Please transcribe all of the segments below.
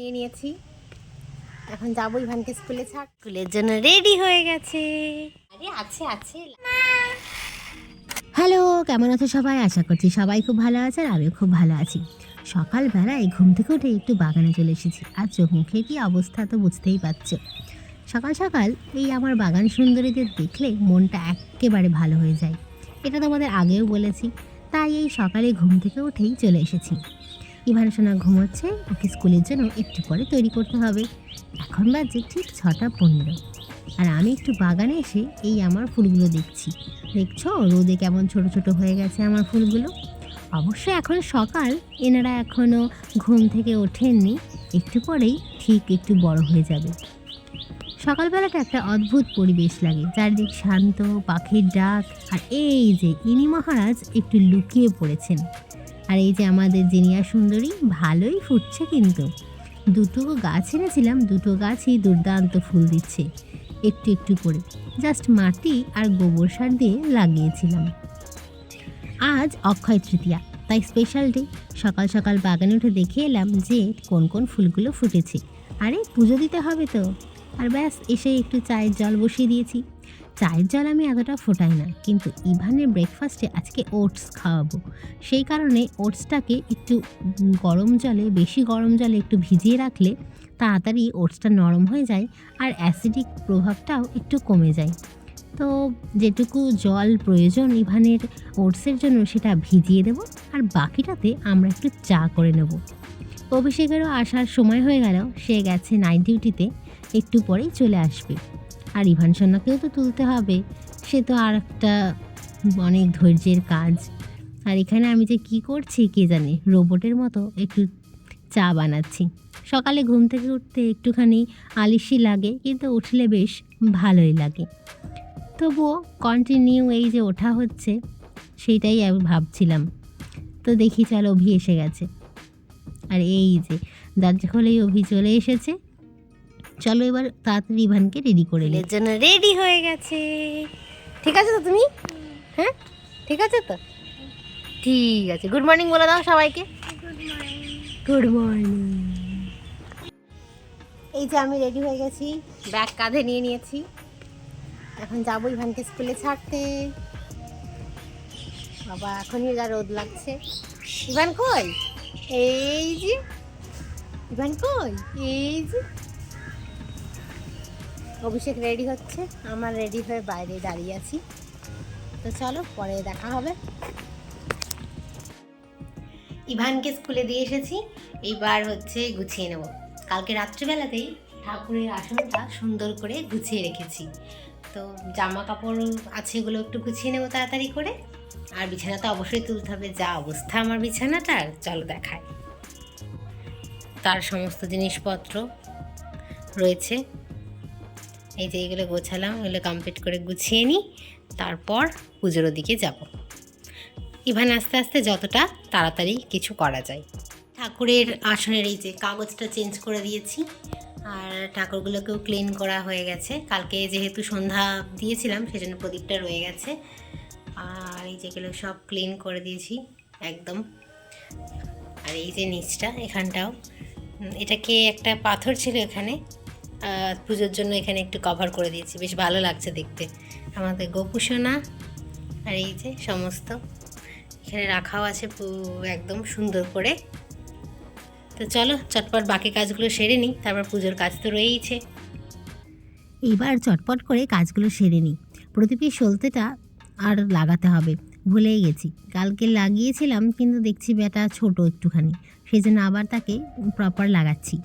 নিয়ে নিয়েছি। এখন যাব ইভানকে স্কুলে ছাড়। স্কুলের জন্য রেডি হয়ে গেছে। আরে আছে আছে। হ্যালো কেমন আছো সবাই? আশা করছি সবাই খুব ভালো আছে আর আমিও খুব ভালো আছি। সকালবেলায় ঘুম থেকে উঠে একটু বাগানে চলে এসেছি। আর চোখ মুখে কি অবস্থা তো বুঝতেই পারছ। সকাল সকাল এই আমার বাগান সুন্দরীদের দেখলে মনটা একেবারে ভালো হয়ে যায়। এটা তোমাদের আগেও বলেছি। তাই এই সকালে ঘুম থেকে উঠেই চলে এসেছি। ইভান সোনা ঘুমোচ্ছে ওকে স্কুলের জন্য একটু পরে তৈরি করতে হবে। এখন বাজে ঠিক ছটা পনেরো। আর আমি একটু বাগানে এসে এই আমার ফুলগুলো দেখছি। দেখছ? রোদে কেমন ছোট ছোট হয়ে গেছে আমার ফুলগুলো। অবশ্য এখন সকাল, এনারা এখনও ঘুম থেকে ওঠেননি। একটু পরেই ঠিক একটু বড় হয়ে যাবে। সকালবেলাটা একটা অদ্ভুত পরিবেশ লাগে। চারদিক শান্ত, পাখির ডাক, আর এই যে ইনি মহারাজ একটু লুকিয়ে পড়েছেন। আর এই যে আমাদের জিনিয়া সুন্দরী, ভালোই ফুটছে কিন্তু। দুটো গাছ এনেছিলাম, দুটো গাছই দুর্দান্ত ফুল দিচ্ছে, একটু একটু করে। জাস্ট মাটি আর গোবর সার দিয়ে লাগিয়েছিলাম। আজ অক্ষয় তৃতীয়া, তাই স্পেশাল ডে সকাল সকাল বাগানে উঠে দেখে এলাম যে কোন কোন ফুলগুলো ফুটেছে। আরে পুজো দিতে হবে তো। আর ব্যাস, এসে একটু চায়ের জল বসিয়ে দিয়েছি। চায়ের জল আমি এতটা ফোটাই না, কিন্তু ইভানের ব্রেকফাস্টে আজকে ওটস খাওয়াবো। সেই কারণে ওটসটাকে একটু গরম জলে, বেশি গরম জলে একটু ভিজিয়ে রাখলে তাড়াতাড়ি ওটসটা নরম হয়ে যায় আর অ্যাসিডিক প্রভাবটাও একটু কমে যায়। তো যেটুকু জল প্রয়োজন ইভানের ওটসের জন্য সেটা ভিজিয়ে দেব আর বাকিটাতে আমরা একটু চা করে নেব। অভিষেকেরও আসার সময় হয়ে গেল, সে গেছে নাইট ডিউটিতে একটু পরেই চলে আসবে। আর ইভান সোনাকেও তো তুলতে হবে। সে তো আর একটা অনেক ধৈর্যের কাজ। আর এখানে আমি যে কি করছি কে জানে? রোবটের মতো একটু চা বানাচ্ছি। সকালে ঘুম থেকে উঠতে একটুখানি আলিশি লাগে, কিন্তু উঠলে বেশ ভালোই লাগে। তবুও কন্টিনিউ এই যে ওঠা হচ্ছে, সেইটাই আমি ভাবছিলাম। তো দেখি চল অভি এসে গেছে। আর এই যে, দরজা খোলেই অভি চলে এসেছে। চলো এবার তাড়াতাড়ি ইভানকে রেডি করে এর জন্য রেডি হয়ে গেছে। ঠিক আছে তো তুমি? হ্যাঁ? ঠিক আছে তো? ঠিক আছে। গুড মর্নিং বলে দাও সবাইকে। গুড মর্নিং এই যে আমি রেডি হয়ে গেছি। ব্যাগ কাঁধে নিয়ে নিয়েছি। এখন যাব ইভানকে স্কুলে ছাড়তে। বাবা এখনই যা রোদ লাগছে। ইভান কই? এই যে। ইভান কই? এই যে। অভিষেক রেডি হচ্ছে। আমার রেডি হয়ে বাইরে দাঁড়িয়ে আছি। তো চলো, পরে দেখা হবে। ইভানকে স্কুলে দিয়ে এসেছি। এইবার হচ্ছে গুছিয়ে নেব। কালকে রাত্রিবেলাতেই ঠাকুরের আসনটা সুন্দর করে গুছিয়ে রেখেছি। তো জামা কাপড় আছে এগুলো একটু গুছিয়ে নেব তাড়াতাড়ি করে। আর বিছানা তো অবশ্যই তুলতে হবে। যা অবস্থা আমার বিছানাটার, চলো দেখায় তার সমস্ত জিনিসপত্র রয়েছে। এই যে এগুলো গোছালাম, এগুলো কমপ্লিট করে গুছিয়ে নিই, তারপর পুজোর দিকে যাব। ইভান আস্তে আস্তে যতটা তাড়াতাড়ি কিছু করা যায়। ঠাকুরের আসনের এই যে কাগজটা চেঞ্জ করে দিয়েছি, আর ঠাকুরগুলোকেও ক্লিন করা হয়ে গেছে। কালকে যেহেতু সন্ধ্যা দিয়েছিলাম, সেজন্য প্রদীপটা রয়ে গেছে। আর এই যেগুলো সব ক্লিন করে দিয়েছি, একদম। আর এই যে নিচটা, এখানটাও। এটাকে একটা পাথর ছিল এখানে? পুজোর জন্য এখানে একটু কভার করে দিয়েছি। বেশ ভালো লাগছে দেখতে। আমাদের গোপুসোনা আর এই যে সমস্ত। এখানে রাখাও আছে একদম সুন্দর করে। তো চলো, চটপট বাকি কাজগুলো সেরে নিই। তারপর পুজোর কাজ তো রয়েইছে। এবার চটপট করে কাজগুলো সেরে নিই। প্রদীপের সলতেটা আর লাগাতে হবে। ভুলেই গেছি। কালকে লাগিয়েছিলাম, কিন্তু দেখছি বেটা ছোট একটুখানি। সেই জন্য আবার তাকে প্রপার লাগাচ্ছি।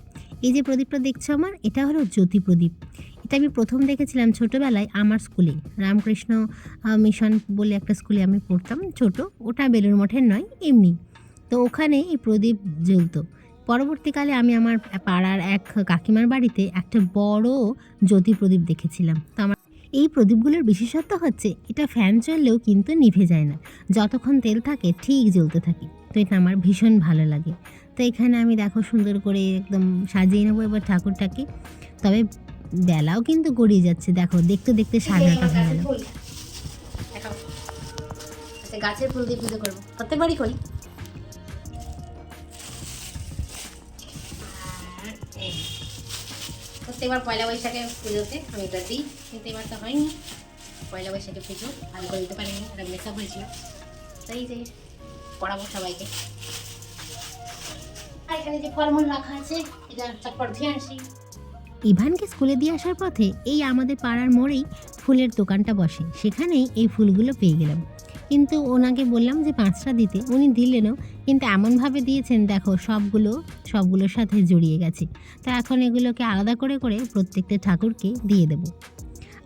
এই যে প্রদীপটা দেখছ আমার, এটা হলো জ্যোতি প্রদীপ। এটা আমি প্রথম দেখেছিলাম ছোটোবেলায় আমার স্কুলে। রামকৃষ্ণ মিশন বলে একটা স্কুলে আমি পড়তাম, ছোট। ওটা বেলুর মঠের নয়, এমনি। তো ওখানে এই প্রদীপ জ্বলতো। পরবর্তীকালে আমি আমার পাড়ার এক কাকিমার বাড়িতে একটা বড় জ্যোতি প্রদীপ দেখেছিলাম। তো আমার এই প্রদীপগুলোর বিশেষত্ব হচ্ছে, এটা ফ্যান চললেও কিন্তু নিভে যায় না। যতক্ষণ তেল থাকে, ঠিক জ্বলতে থাকে। তো এটা আমার ভীষণ ভালো লাগে। তো এখানে আমি দেখো সুন্দর করে একদম সাজিয়ে নেব এবার ঠাকুরটাকে। তবে বেলাও কিন্তু গড়িয়ে যাচ্ছে দেখো দেখতে দেখতে সাড়ে নটা হয়ে গেল। আচ্ছা গাছের ফুল দিয়ে পুজো করব। প্রত্যেকবারই করি। প্রত্যেকবার পয়লা বৈশাখে পুজোতে আমি এটা দিই কিন্তু এবার তো হয়নি। পয়লা বৈশাখে পুজো ভালো করে দিতে পারিনি মেকআপ হয়েছিল তাই যে পড়াবো সবাইকে। এখানে যে ফলমূল রাখা আছে, এটা ধুয়ে ইভানকে স্কুলে দিয়ে আসার পথে এই আমাদের পাড়ার মোড়েই ফুলের দোকানটা বসে। সেখানেই এই ফুলগুলো পেয়ে গেলাম। কিন্তু ওনাকে বললাম যে পাঁচটা দিতে। উনি দিলেনও, কিন্তু এমনভাবে দিয়েছেন, দেখো, সবগুলো, সবগুলোর সাথে জড়িয়ে গেছে। তো এখন এগুলোকে আলাদা করে করে প্রত্যেকটা ঠাকুরকে দিয়ে দেব।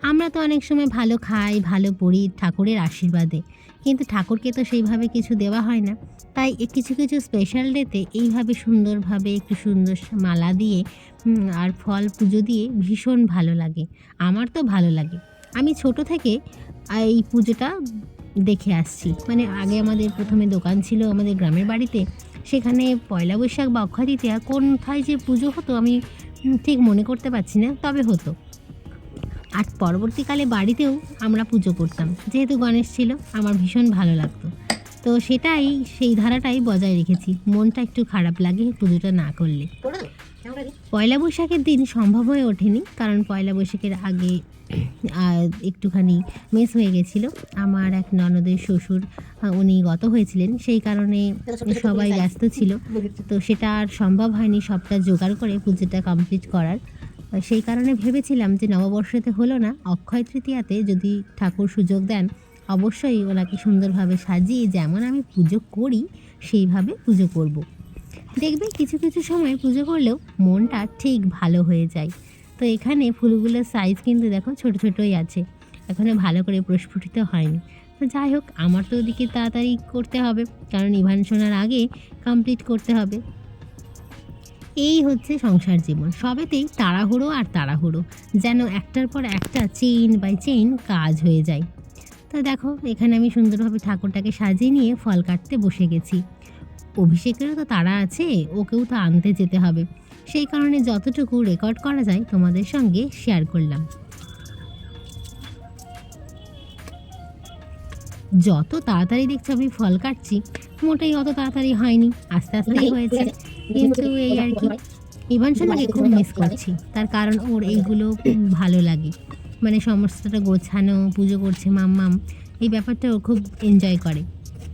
আমরা তো অনেক সময় ভালো খাই, ভালো পড়ি ঠাকুরের আশীর্বাদে। কিন্তু ঠাকুরকে তো সেইভাবে কিছু দেওয়া হয় না। তাই কিছু কিছু স্পেশাল ডেতে এইভাবে সুন্দরভাবে একটু সুন্দর মালা দিয়ে আর ফল পুজো দিয়ে ভীষণ ভালো লাগে। আমার তো ভালো লাগে। আমি ছোট থেকে এই পুজোটা দেখে আসছি। মানে আগে আমাদের প্রথমে দোকান ছিল আমাদের গ্রামের বাড়িতে, সেখানে পয়লা বৈশাখ বা অক্ষয় তৃতীয়া কোনথায় যে পুজো হতো আমি ঠিক মনে করতে পারছি না, তবে হতো। আর পরবর্তীকালে বাড়িতেও আমরা পুজো করতাম। যেহেতু গণেশ ছিল, আমার ভীষণ ভালো লাগতো। তো সেটাই, সেই ধারাটাই বজায় রেখেছি। মনটা একটু খারাপ লাগে পুজোটা না করলে? পয়লা বৈশাখের দিন সম্ভব হয়ে ওঠেনি, কারণ পয়লা বৈশাখের আগে একটুখানি মিস হয়ে গেছিল। আমার এক ননদের শ্বশুর উনি গত হয়েছিলেন, সেই কারণে সবাই ব্যস্ত ছিল। তো সেটা আর সম্ভব হয়নি সবটা জোগাড় করে পুজোটা কমপ্লিট করার। সেই কারণে ভেবেছিলাম যে নববর্ষতে হলো না, অক্ষয় তৃতীয়াতে যদি ঠাকুর সুযোগ দেন, অবশ্যই ওনাকে সুন্দরভাবে সাজিয়ে যেমন আমি পুজো করি, সেইভাবে পুজো করব। দেখবে কিছু কিছু সময় পুজো করলেও মনটা ঠিক ভালো হয়ে যায়। তো এখানে ফুলগুলোর সাইজ কিন্তু দেখো ছোট ছোটই আছে, এখনও ভালো করে প্রস্ফুটিত হয়নি। তো যাই হোক, আমার তো ওদিকে তাড়াতাড়ি করতে হবে, কারণ ইভান শোনার আগে কমপ্লিট করতে হবে। এই হচ্ছে সংসার জীবন। সবেতেই তাড়াহুড়ো আর তাড়াহুড়ো, যেন একটার পর একটা চেইন বাই চেইন কাজ হয়ে যায়। তো দেখো, এখানে আমি সুন্দরভাবে ঠাকুরটাকে সাজিয়ে নিয়ে ফল কাটতে বসে গেছি। অভিষেকেরও তো তাড়া আছে, ওকেও তো আনতে যেতে হবে। সেই কারণে যতটুকু রেকর্ড করা যায় তোমাদের সঙ্গে শেয়ার করলাম। যত তাড়াতাড়ি দেখছি আমি ফল কাটছি, মোটেই অত তাড়াতাড়ি হয়নি, আস্তে আস্তেই হয়েছে। কিন্তু এই আর কি ইভান সোনাকে খুব মিস করছি। তার কারণ ওর এইগুলো খুব ভালো লাগে। মানে সমস্তটা গোছানো পুজো করছে মাম্মাম এই ব্যাপারটা ও খুব এনজয় করে।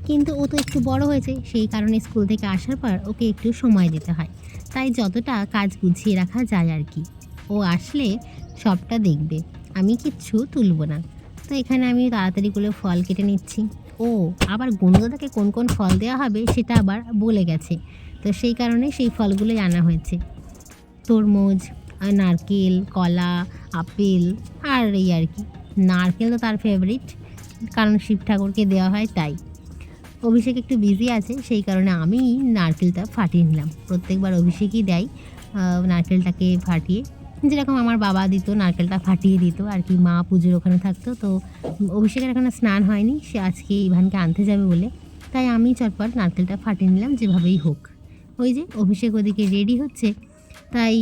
কিন্তু ও তো একটু বড় হয়েছে সেই কারণে স্কুল থেকে আসার পর ওকে একটু সময় দিতে হয়। তাই যতটা কাজ গুছিয়ে রাখা যায় আর কি। ও আসলে সবটা দেখবে আমি কিচ্ছু তুলব না। তো এখানে আমি তাড়াতাড়ি করে ফল কেটে নিচ্ছি। ও আবার গণদাদাকে কোন কোন ফল দেওয়া হবে সেটা আবার বলে গেছে। তো সেই কারণে সেই ফলগুলোই আনা হয়েছে। তরমুজ নারকেল, কলা, আপেল আর এই আর কি। নারকেল তো তার ফেভারিট কারণ শিব ঠাকুরকে দেওয়া হয় তাই। অভিষেক একটু বিজি আছে, সেই কারণে আমি নারকেলটা ফাটিয়ে নিলাম। প্রত্যেকবার অভিষেকই দেয় নারকেলটাকে ফাটিয়ে। যেরকম আমার বাবা দিত, নারকেলটা ফাটিয়ে দিত, আর কি মা পুজোর ওখানে থাকতো, তো অভিষেকের এখনও স্নান হয়নি, সে আজকে ইভানকে আনতে যাবে বলে। তাই আমি চটপট নারকেলটা ফাটিয়ে নিলাম, যেভাবেই হোক। ওই যে অভিষেক ওদিকে রেডি হচ্ছে তাই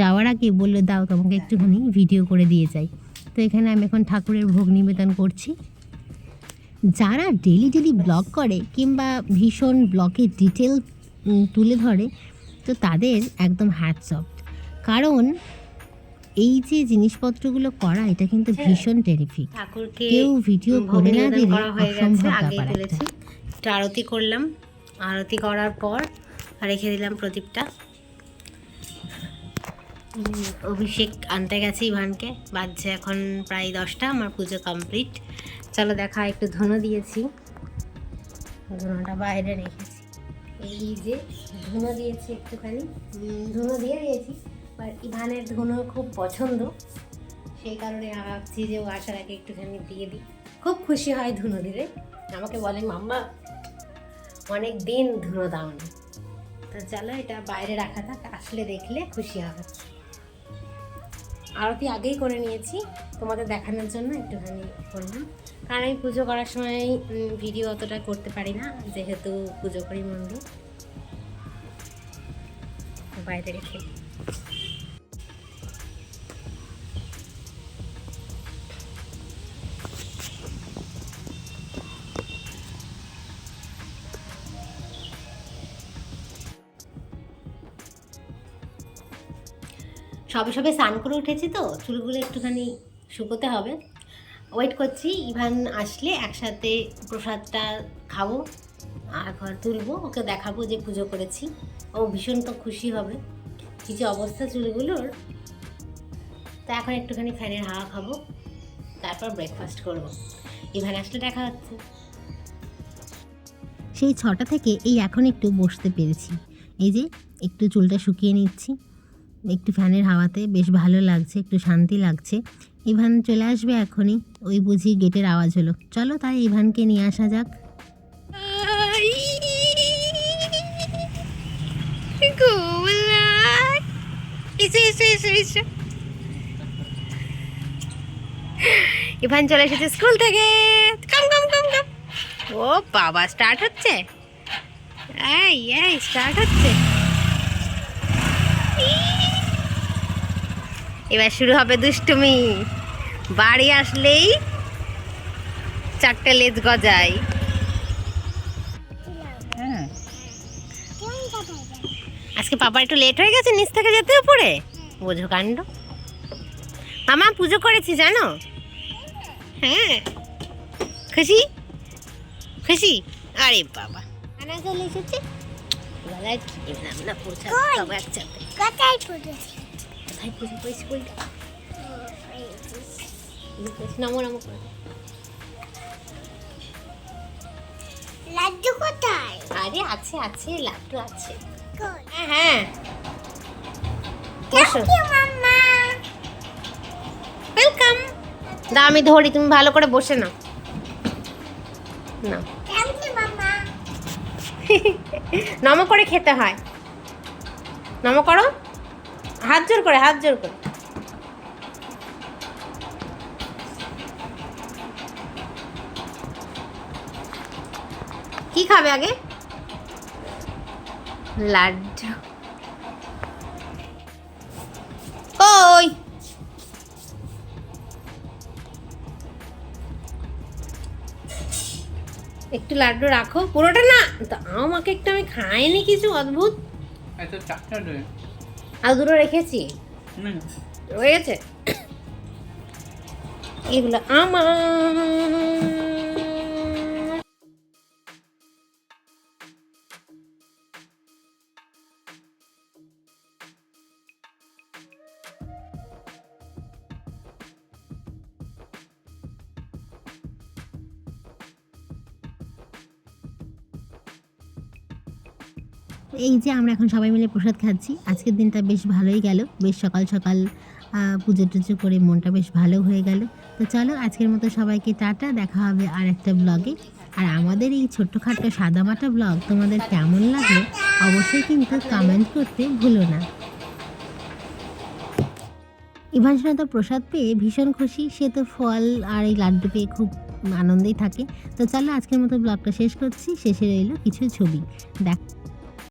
যাওয়ার আগে বলল দাও তোমাকে একটুখানি ভিডিও করে দিয়ে যাই। তো এখানে আমি এখন ঠাকুরের ভোগ নিবেদন করছি। যারা ডেলি ডেলি ব্লগ করে কিংবা ভীষণ ব্লগের ডিটেল তুলে ধরে তো তাদের একদম হ্যাটস অফ কারণ এই যে জিনিসপত্রগুলো করা এটা কিন্তু ভীষণ টেরিফিক কেউ ভিডিও করে না দিলে হয়ে অসম্ভব ব্যাপার একটা আরতি করলাম। আরতি করার পর রেখে দিলাম প্রদীপটা। অভিষেক আনতে গেছি ইভানকে। বাজছে এখন প্রায় দশটা, আমার পুজো কমপ্লিট। চলো দেখা, একটু ধুনো দিয়েছি। ধুনোটা বাইরে রেখেছি। এই যে ধুনো দিয়েছি একটুখানি। ধুনো দিয়ে দিয়েছি আর ইভানের ধুনো খুব পছন্দ। সেই কারণে ভাবছি যে ও আসার আগে একটুখানি দিয়ে দিই। খুব খুশি হয় ধুনো দিলে। আমাকে বলে, মাম্মা, অনেক দিন ধুনো দাও না তো চলো, এটা বাইরে রাখা থাক, আসলে দেখলে খুশি হবে। আরতি আগেই করে নিয়েছি, তোমাদের দেখানোর জন্য একটুখানি করলাম। কারণ আমি পুজো করার সময় ভিডিও অতটা করতে পারি না, যেহেতু পুজো করি মন্দির। বাইরে রেখে। সবে সবে স্নান করে উঠেছি তো, চুলগুলো একটুখানি শুকোতে হবে। ওয়েট করছি, ইভান আসলে একসাথে প্রসাদটা খাব, আর ঘর তুলবো, ওকে দেখাবো যে পুজো করেছি। ও ভীষণ তো খুশি হবে, কি যে অবস্থা চুলগুলোর। তো এখন একটুখানি ফ্যানের হাওয়া খাব, তারপর ব্রেকফাস্ট করব। ইভান আসলে দেখা হচ্ছে। সেই ছটা থেকে এই এখন একটু বসতে পেরেছি। এই যে, একটু চুলটা শুকিয়ে নিচ্ছি। একটু ফ্যানের হাওয়াতে বেশ ভালো লাগছে, একটু শান্তি লাগছে। ইভান চলে আসবে এখনই, ওই বুঝি গেটের আওয়াজ হলো। চলো তাই ইভানকে নিয়ে আসা যাক। ইভান চলে এসেছে স্কুল থেকে। কাম কাম কাম কাম। ও বাবা স্টার্ট হচ্ছে? এই এই স্টার্ট হচ্ছে। এবার শুরু হবে দুষ্টুমি। বাড়ি আসলেই চারটে লেজ গজায়। আজকে পাপা একটু লেট হয়ে গেছে নিচ থেকে যেতে উপরে? বোঝো কাণ্ড। মামা পুজো করেছি জানো? হ্যাঁ। খুশি? খুশি? আরে বাবা। আনা চলে এসেছে গলায় খেলাম না পৌঁছা সব একসাথে কোথায় পড়েছি কোথায় পুজো করেছি বলটা নমো নমো করে দে। লাড্ডু কোথায়? আরে আছে আছে লাড্ডু আছে। হ্যাঁ হ্যাঁ। বসো। ওয়েলকাম দা আমি ধরি তুমি ভালো করে বসে নাও। না নম করে খেতে হয়। নম করো। হাত জোর করে, হাত জোর করে। কি খাবে আগে? লাড্ডু। কই একটু লাড্ডু রাখো। পুরোটা না, তো আমাকে একটু আমি খাইনি কিছু, অদ্ভুত। এত চারটা আর দুটো রেখেছি রয়ে গেছে। এগুলো আমার। এই যে আমরা এখন সবাই মিলে প্রসাদ খাচ্ছি, আজকের দিনটা বেশ ভালোই গেল। বেশ সকাল সকাল পুজো টুজো করে মনটা বেশ ভালো হয়ে গেল। তো চলো আজকের মতো সবাইকে টাটা, দেখা হবে আর একটা ব্লগে আর আমাদের এই ছোট্টখাট্ট সাদামাটা ব্লগ তোমাদের কেমন লাগল অবশ্যই কিন্তু কমেন্ট করতে ভুলো না। ইভান তো প্রসাদ পেয়ে ভীষণ খুশি, সে তো ফল আর এই লাড্ডু পেয়ে খুব আনন্দেই থাকে। তো চলো আজকের মতো ব্লগটা শেষ করছি, শেষে রইল কিছু ছবি। দেখ